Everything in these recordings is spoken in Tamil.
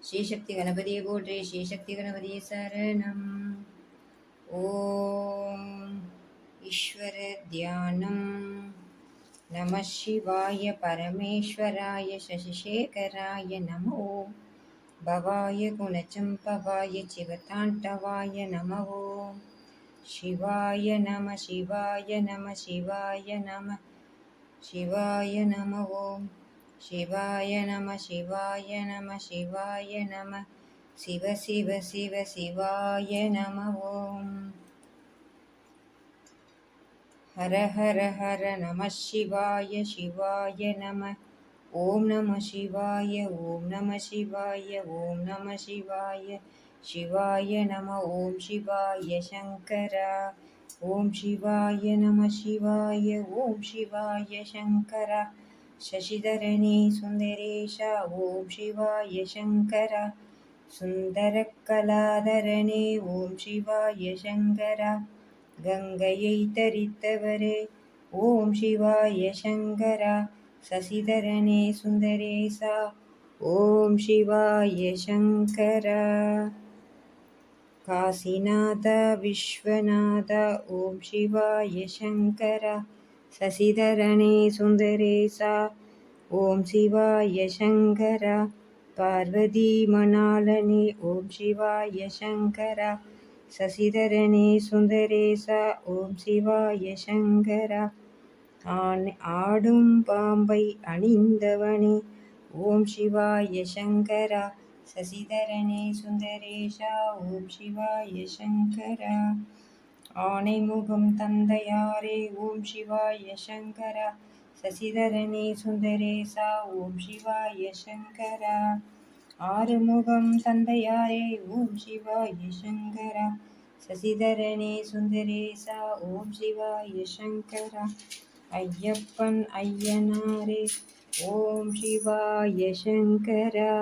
ஸ்ரீசக்தி கணபதியை போற்றி ஸ்ரீசக்தி கணபதியை சரணம். ஓம் ஈஸ்வர தியானம். நம சிவாய பரமேஸ்வராய சசிசேகராய நமோ. பவாய குணச்சம்பவாய சிவதாண்டவாய நமவோ. சிவாய நம சிவாய நம சிவாய நம சிவாய நமவோம் சிவாய நம சிவாய நம சிவாய நம. சிவ சிவ சிவ சிவாய நம. ஓம். ஹர ஹர ஹர நம. சிவாய சிவாய நம. ஓம் நம சிவாய ஓம் நம சிவாய ஓம் நம சிவாய. சிவாய நம ஓம் சிவாய சங்கரா. ஓம் சிவாய நம சிவாய ஓம் சிவாய சங்கரா. शशिधरणे सुन्दरेश ॐ शिवाय शङ्कर सुन्दरकलाधरणे ॐ शिवाय शङ्कर गङ्गयै तरितवरे ॐ शिवाय शङ्कर शशिधरणे सुन्दरेश ॐ शिवाय शङ्कर काशीनाथ विश्वनाथ ॐ शिवाय शङ्कर சசிதரனே சுந்தரேசா ஓம் சிவாய சங்கரா. பார்வதி மணாலனே ஓம் சிவாய சங்கரா. சசிதரனே சுந்தரேசா ஓம் சிவாய சங்கரா. ஆண் ஆடும் பாம்பை அணிந்தவனே ஓம் சிவாய சங்கரா. சசிதரனே சுந்தரேஷா ஓம் சிவாய சங்கரா. ஆனைமுகம் தந்தையாரே ஓம் சிவாய சங்கரா. சசிதரணி சுந்தரேசா ஓம் சிவாய சங்கரா. ஆறுமுகம் தந்தையாரே ஓம் சிவாய சங்கரா. சசிதரணி சுந்தரேசா ஓம் சிவாய சங்கரா. ஐயப்பன் ஐயனாரே ஓம் சிவாய சங்கரா.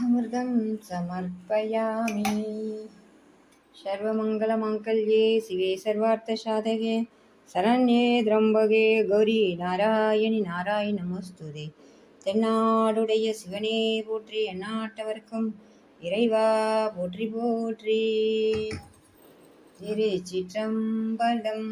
அமிர்தம் சமர்ப்பயாமி. சர்வமங்கலமாங்கல்யே சிவே சர்வார்த்தசாதகே சரண்யே திரம்பகே கௌரி நாராயணி நாராயண நமஸ்துதே. தென்னாடுடைய சிவனே போற்றி எந்நாட்டவர்க்கும் இறைவா போற்றி போற்றி. திருச்சிற்றம்பலம்